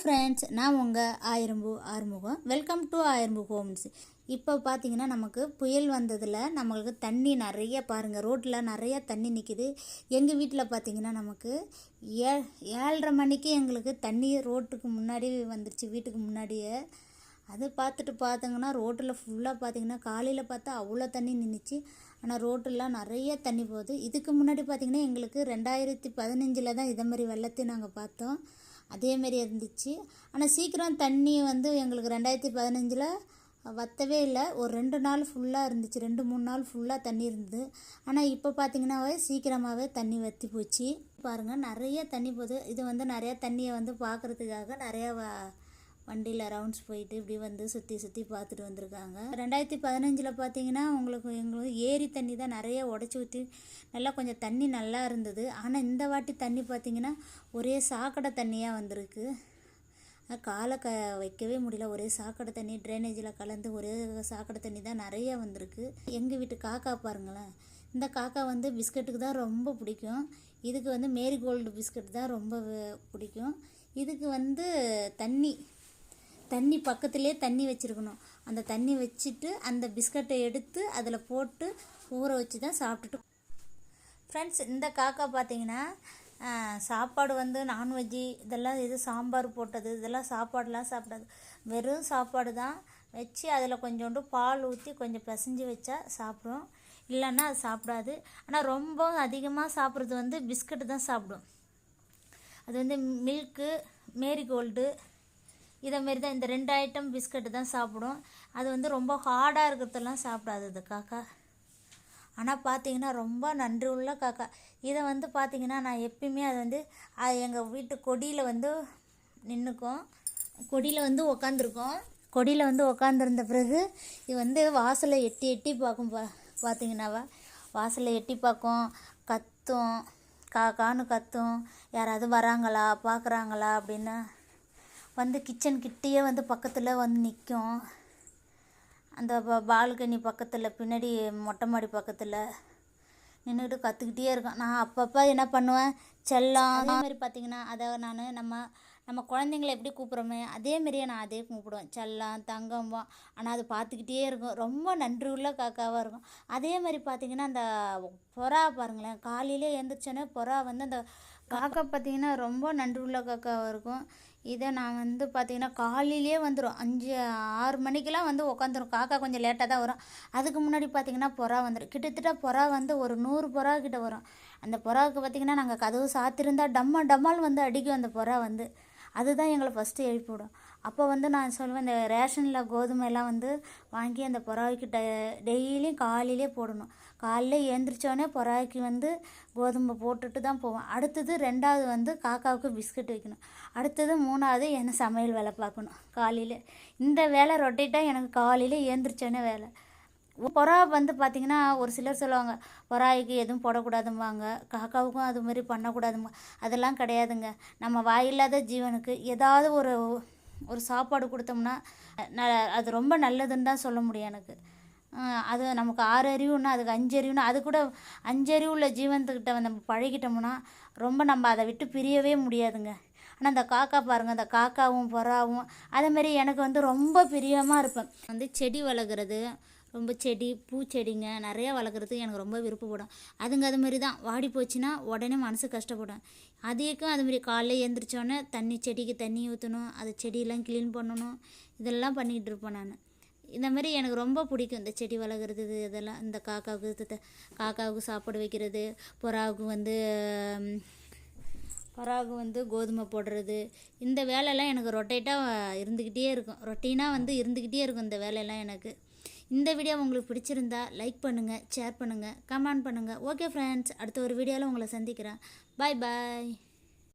Friends நான் உங்கள் Aayirampoo Arumugam. Welcome to Aayirampoo homes இப்போ பார்த்தீங்கன்னா நமக்கு புயல் வந்ததில் நம்மளுக்கு தண்ணி நிறைய பாருங்கள் ரோட்டில் நிறைய தண்ணி நிற்கிது எங்கள் வீட்டில் பார்த்தீங்கன்னா நமக்கு ஏ ஏழரை மணிக்கு எங்களுக்கு தண்ணி ரோட்டுக்கு முன்னாடி வந்துருச்சு. வீட்டுக்கு முன்னாடியே. அது பார்த்துட்டு பார்த்தீங்கன்னா ரோட்டில் ஃபுல்லாக பார்த்தீங்கன்னா காலையில் பார்த்தா அவ்வளோ தண்ணி நின்றுச்சு ஆனால் ரோட்டெல்லாம் நிறைய தண்ணி போகுது. இதுக்கு முன்னாடி பார்த்தீங்கன்னா எங்களுக்கு ரெண்டாயிரத்தி பதினஞ்சில் தான் இதை மாதிரி வெள்ளத்தையும் நாங்கள் பார்த்தோம். அதேமாரி இருந்துச்சு. ஆனால் சீக்கிரம் தண்ணி வந்து எங்களுக்கு ரெண்டாயிரத்தி பதினஞ்சில் வற்றவே இல்லை. ஒரு ரெண்டு நாள் ஃபுல்லாக இருந்துச்சு. ரெண்டு மூணு நாள் ஃபுல்லாக தண்ணி இருந்தது. ஆனால் இப்போ பார்த்திங்கனாவே சீக்கிரமாகவே தண்ணி வற்றி போச்சு. பாருங்கள் நிறைய தண்ணி போகுது இது வந்து நிறையா தண்ணியை வந்து பார்க்குறதுக்காக நிறையா வ வண்டியில் ரவுண்ட்ஸ் போயிட்டு இப்படி வந்து சுற்றி சுற்றி பார்த்துட்டு வந்திருக்காங்க. ரெண்டாயிரத்தி பதினஞ்சில் பார்த்தீங்கன்னா உங்களுக்கு எங்களுக்கு ஏரி தண்ணி தான் நிறைய உடச்சி ஊற்றி நல்லா கொஞ்சம் தண்ணி நல்லா இருந்தது. ஆனால் இந்த வாட்டி தண்ணி பார்த்தீங்கன்னா ஒரே சாக்கடை தண்ணியாக வந்திருக்கு. காலை க வைக்கவே முடியல. ஒரே சாக்கடை தண்ணி ட்ரைனேஜில் கலந்து ஒரே சாக்கடை தண்ணி தான் நிறைய வந்திருக்கு. எங்கள் வீட்டு காக்கா பாருங்களேன் இந்த காக்கா வந்து பிஸ்கட்டுக்கு தான் ரொம்ப பிடிக்கும். இதுக்கு வந்து மேரிகோல்டு பிஸ்கட் தான் ரொம்ப பிடிக்கும். இதுக்கு வந்து தண்ணி தண்ணி பக்கத்துலேயே தண்ணி வச்சுருக்கணும். அந்த தண்ணி வச்சுட்டு அந்த பிஸ்கட்டை எடுத்து அதில் போட்டு ஊற வச்சு தான் சாப்பிட்டுட்டு ஃப்ரெண்ட்ஸ் இந்த காக்கா பார்த்தீங்கன்னா சாப்பாடு வந்து நான்வெஜ்ஜி இதெல்லாம் இது சாம்பார் போட்டது இதெல்லாம் சாப்பாடுலாம் சாப்பிடாது. வெறும் சாப்பாடு தான் வச்சு அதில் கொஞ்சோண்டு பால் ஊற்றி கொஞ்சம் பிசைஞ்சு வச்சா சாப்பிடும். இல்லைன்னா அது சாப்பிடாது. ஆனால் ரொம்ப அதிகமாக சாப்பிட்றது வந்து பிஸ்கட்டு தான் சாப்பிடும். அது வந்து மில்க்கு மேரிகோல்டு இதேமாரி தான் இந்த ரெண்டு ஐட்டம் பிஸ்கட்டு தான் சாப்பிடும். அது வந்து ரொம்ப ஹார்டாக இருக்கிறதெல்லாம் சாப்பிடாது இது காக்கா. ஆனால் பார்த்தீங்கன்னா ரொம்ப நன்றி உள்ள காக்கா. இதை வந்து பார்த்தீங்கன்னா நான் எப்பயுமே அது வந்து எங்கள் வீட்டு கொடியில் வந்து நின்றுக்கும் கொடியில் வந்து உக்காந்துருக்கோம். கொடியில் வந்து உக்காந்துருந்த பிறகு இது வந்து வாசலை எட்டி எட்டி பார்க்கும் பா பார்த்தீங்கன்னாவா வாசலை எட்டி பார்க்கும் கத்தும். காக்கான்னு கத்தும். யாராவது வராங்களா? பார்க்குறாங்களா அப்படின்னு வந்து கிச்சன் கிட்டேயே வந்து பக்கத்தில் வந்து நிற்கும் அந்த பால்கனி பக்கத்தில் பின்னாடி மொட்டை மாடி பக்கத்தில் நின்றுட்டு கற்றுக்கிட்டே இருக்கேன். நான் அப்பப்போ என்ன பண்ணுவேன்? செல்லம் அதே மாதிரி பார்த்தீங்கன்னா அதை நான் நம்ம நம்ம குழந்தைங்கள எப்படி கூப்பிட்றோமே அதேமாரியே நான் அதே கூப்பிடுவேன். செல்லம் தங்கம்பம் ஆனால் அது பார்த்துக்கிட்டே இருக்கும். ரொம்ப நன்றி உள்ள காக்காவாக இருக்கும். அதே மாதிரி பார்த்தீங்கன்னா அந்த புறா பாருங்களேன் காலையிலே எழுந்திரிச்சோன்னே புறா வந்து அந்த காக்கா பார்த்திங்கன்னா ரொம்ப நன்றி உள்ள காக்காவாக இருக்கும். இதை நான் வந்து பார்த்திங்கன்னா காலையிலே வந்துடும் அஞ்சு ஆறு மணிக்கெலாம் வந்து உக்காந்துரும். காக்கா கொஞ்சம் லேட்டாக தான் வரும். அதுக்கு முன்னாடி பார்த்திங்கன்னா புறா வந்துடும் கிட்டத்தட்ட புறா வந்து ஒரு நூறு புறா கிட்ட வரும். அந்த புறாவுக்கு பார்த்திங்கன்னா நாங்கள் கதவு சாத்திருந்தால் டம்மா டம்மால் வந்து அடிக்கும் அந்த புறா வந்து. அதுதான் எங்களை ஃபஸ்ட்டு எழுப்பிவிடும் அப்போ வந்து நான் சொல்லுவேன் இந்த ரேஷனில் கோதுமையெல்லாம் வந்து வாங்கி அந்த புறாவுக்கு டெ டெய்லியும் காலையிலே போடணும். காலையில் எழுந்திரிச்சோடனே புறாய்க்கு வந்து கோதுமை போட்டுட்டு தான் போவேன். அடுத்தது ரெண்டாவது வந்து காக்காவுக்கு பிஸ்கட் வைக்கணும். அடுத்தது மூணாவது என்ன சமையல் வேலை பார்க்கணும். காலையில். இந்த வேலை ரொட்டேட்டாக எனக்கு காலையில் எழுந்திரிச்சோன்னே வேலை. புறா வந்து பார்த்திங்கன்னா ஒரு சிலர் சொல்லுவாங்க புறாய்க்கு எதுவும் போடக்கூடாதும்பாங்க. காக்காவுக்கும் அது மாதிரி பண்ணக்கூடாதுங்க அதெல்லாம் கிடையாதுங்க. நம்ம வாயில்லாத ஜீவனுக்கு ஏதாவது ஒரு ஒரு சாப்பாடு கொடுத்தோம்னா அது ரொம்ப நல்லதுன்னு தான் சொல்ல முடியும் எனக்கு. அது நமக்கு ஆறு அறிவுன்னா அதுக்கு அஞ்சு அறிவுன்னா அது கூட அஞ்சு அறிவு உள்ள ஜீவனத்துக்கிட்ட நம்ம பழகிட்டோம்னா ரொம்ப நம்ம அதை விட்டு பிரியவே முடியாதுங்க. ஆனால் அந்த காக்கா பாருங்கள் அந்த காக்காவும் புறாவும் அதேமாரி எனக்கு வந்து ரொம்ப பிரியமாக இருப்பேன். வந்து செடி வளர்க்குறது ரொம்ப செடி பூச்செடிங்க நிறையா வளர்க்குறதுக்கு எனக்கு ரொம்ப விருப்பப்படும். அதுங்க அது மாதிரி தான். வாடி போச்சுன்னா உடனே மனசு கஷ்டப்படும். அதுக்கும் மாதிரி காலையில் எழுந்திரிச்சோன்னே தண்ணி செடிக்கு தண்ணி ஊற்றணும் அது செடியெல்லாம் க்ளீன் பண்ணணும். இதெல்லாம் பண்ணிக்கிட்டு இருப்பேன் நான். இந்த மாதிரி எனக்கு ரொம்ப பிடிக்கும். இந்த செடி வளர்க்குறது இது இதெல்லாம். இந்த காக்காவுக்கு காக்காவுக்கு சாப்பாடு வைக்கிறது புறாவுக்கு வந்து புறாவுக்கு வந்து கோதுமை போடுறது. இந்த வேலையெல்லாம் எனக்கு ரொட்டேட்டாக இருந்துக்கிட்டே இருக்கும். ரொட்டீனாக வந்து இருந்துக்கிட்டே இருக்கும் இந்த வேலையெல்லாம் எனக்கு. இந்த வீடியோ உங்களுக்கு பிடிச்சிருந்தா லைக் பண்ணுங்கள் ஷேர் பண்ணுங்கள் கமெண்ட் பண்ணுங்கள் ஓகே ஃப்ரெண்ட்ஸ் அடுத்த ஒரு வீடியோவில் உங்களை சந்திக்கிறேன். பாய் பாய்